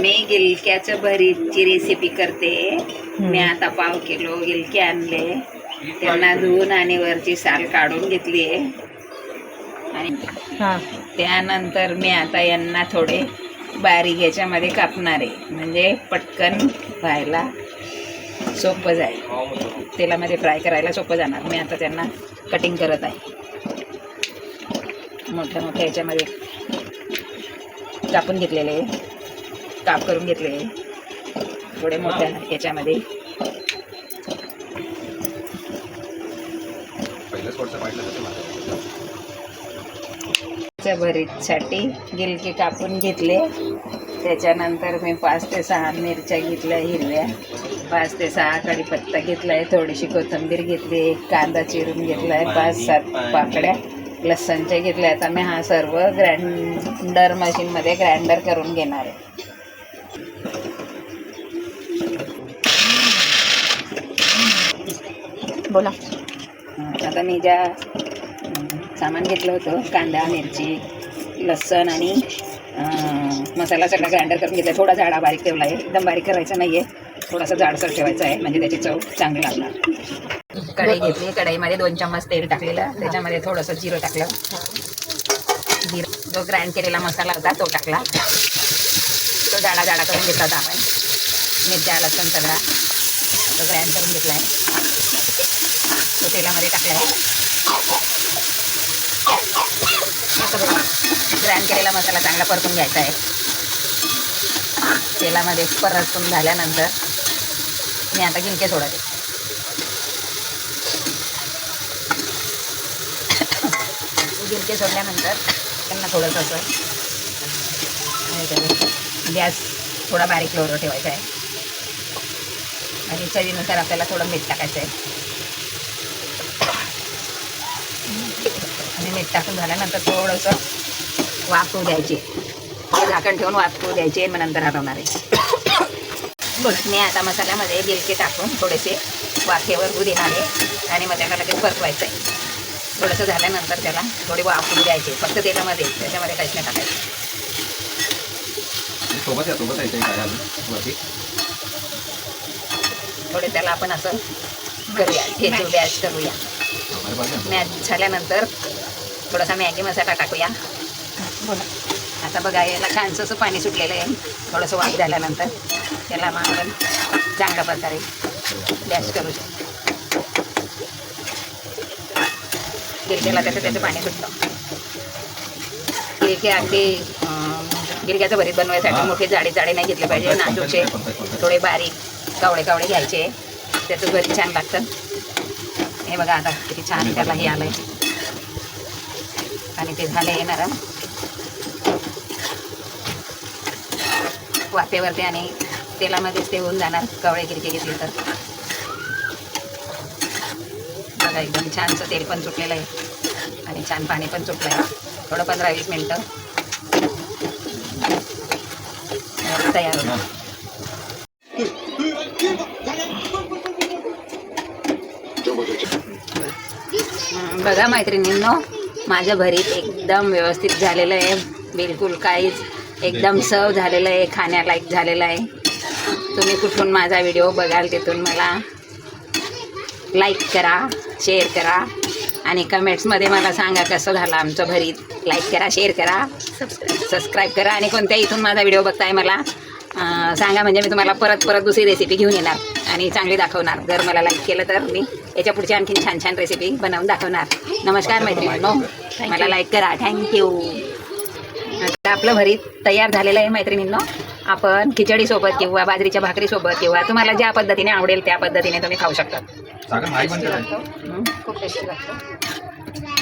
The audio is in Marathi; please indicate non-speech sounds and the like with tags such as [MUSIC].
मी गिलक्याच्या भरीतची रेसिपी करते. मी आता पाव किलो गिलके आणले. त्यांना धुवून आणि वरची साल काढून घेतली आहे. आणि हां. त्यानंतर मी आता यांना थोडे बारीक याच्यामध्ये कापणार आहे. म्हणजे पटकन व्हायला सोपं जाईल. तेलामध्ये फ्राय करायला सोपं जाणार. मी आता त्यांना कटिंग करत आहे. मोठ्या मोठ्या याच्यामध्ये कापून घेतलेले काप करून घेतले. थोडे मोठ्या याच्यामध्ये च्या भरीतसाठी गिलके कापून घेतले. त्याच्यानंतर मी पाच ते सहा मिरच्या घेतल्या हिरव्या. पाच ते सहा कढीपत्ता घेतला आहे थोडीशी कोथिंबीर घेतली एक कांदा चिरून घेतला आहे पाच सात पाकड्या लसणच्या घेतल्या. आता मी हा सर्व ग्राइंडर मशीनमध्ये ग्राइंडर करून घेणार आहे. बोला. आता मी ज्या सामान घेतलं होतं कांदा मिरची लसण आणि मसाला सगळा ग्राइंडर करून घेतला थोडा जाडा बारीक ठेवला आहे एकदम बारीक करायचा नाही आहे थोडासा जाडसर ठेवायचा आहे. म्हणजे त्याची चव चांगली लागणार. कढई घेतली. कढईमध्ये दोन चम्मच तेल टाकलेलं. त्याच्यामध्ये थोडंसं जिरं टाकलं. जिरं. जो ग्राइंड केलेला मसाला होता तो टाकला. तो जाडा जाडा करून घेतला होता आपण मिरच्या लसण सगळा. तो ग्राइंड करून घेतला आहे तो तेलामध्ये टाकला आहे ग्रँड केलेला मसाला चांगला परतून घ्यायचा आहे. तेलामध्ये परतून झाल्यानंतर मी आता गिलके सोडते. [COUGHS] गिलके सोडल्यानंतर त्यांना थोडंसं असं गॅस थोडा बारीक लोवर ठेवायचा आहे. आणि चवीनुसार आपल्याला थोडं मीठ टाकायचं आहे. आणि मीठ टाकून झाल्यानंतर थोडंसं वाफवू द्यायची. झाकण ठेवून वाफवू द्यायची मग नंतर हलवणार आहे. मी आता मसाल्यामध्ये गिलके टाकून थोडेसे वाफेवर होऊ देणार आहे आणि मग त्याला लगेच परतवायचं आहे थोडंसं झाल्यानंतर त्याला थोडी वाफवू द्यायची फक्त तेलामध्ये त्याच्यामध्ये काहीच नाही टाकायचं. थोडे त्याला आपण असं करूया ठेचू बॅच करूया. मॅच झाल्यानंतर थोडासा मॅगी मसाला टाकूया. बोला. आता बघा याला छानसं असं पाणी सुटलेलं आहे. थोडंसं वाफ झाल्यानंतर त्याला मग आपण चांगल्या प्रकारे डॅश करू शकतो. गिरक्याला त्याचं त्याचं पाणी सुटतं. गिरके अगदी अं, गिरक्याचं भरीत बनवायसाठी मोठे जाडे जाडे नाही घेतले पाहिजे. नाजूकचे थोडे बारीक कावळे कावळे घ्यायचे. त्याचं भरीत छान लागतं. हे बघा आता किती छान त्याला हे आलंय. आणि ते झाले येणार वाफेवरती आणि तेलामध्येच ते होऊन जाणार. कवळे किरके घेतले तर. बघा एकदम छानसं तेल पण सुटलेलं आहे. आणि छान पाणी पण सुटलं आहे थोडं पंधरा वीस मिनटं. तयार होतं बघा मैत्रिणींनो माझं भरीत एकदम व्यवस्थित झालेलं आहे. बिलकुल काहीच एकदम सव झालेलं आहे खाण्यालायक झालेलं आहे. तुम्ही कुठून माझा व्हिडिओ बघाल तिथून मला लाईक करा शेअर करा आणि कमेंट्समध्ये मला सांगा कसं झालं आमचं भरीत लाईक करा शेअर करा सबस्क्राईब करा आणि कोणत्या इथून माझा व्हिडिओ बघताय मला सांगा म्हणजे मी तुम्हाला परत परत दुसरी रेसिपी घेऊन येणार. आणि चांगली दाखवणार. जर मला लाईक केलं तर मी याच्या पुढची आणखी छान छान रेसिपी बनवून दाखवणार. नमस्कार मैत्रिणींनो. मला लाईक करा. थँक्यू आता आपलं भरीत तयार झालेलं आहे मैत्रिणींनो. आपण खिचडीसोबत किंवा बाजरीच्या भाकरीसोबत किंवा तुम्हाला ज्या पद्धतीने आवडेल त्या पद्धतीने तुम्ही खाऊ शकता. खूप टेस्टी लागतं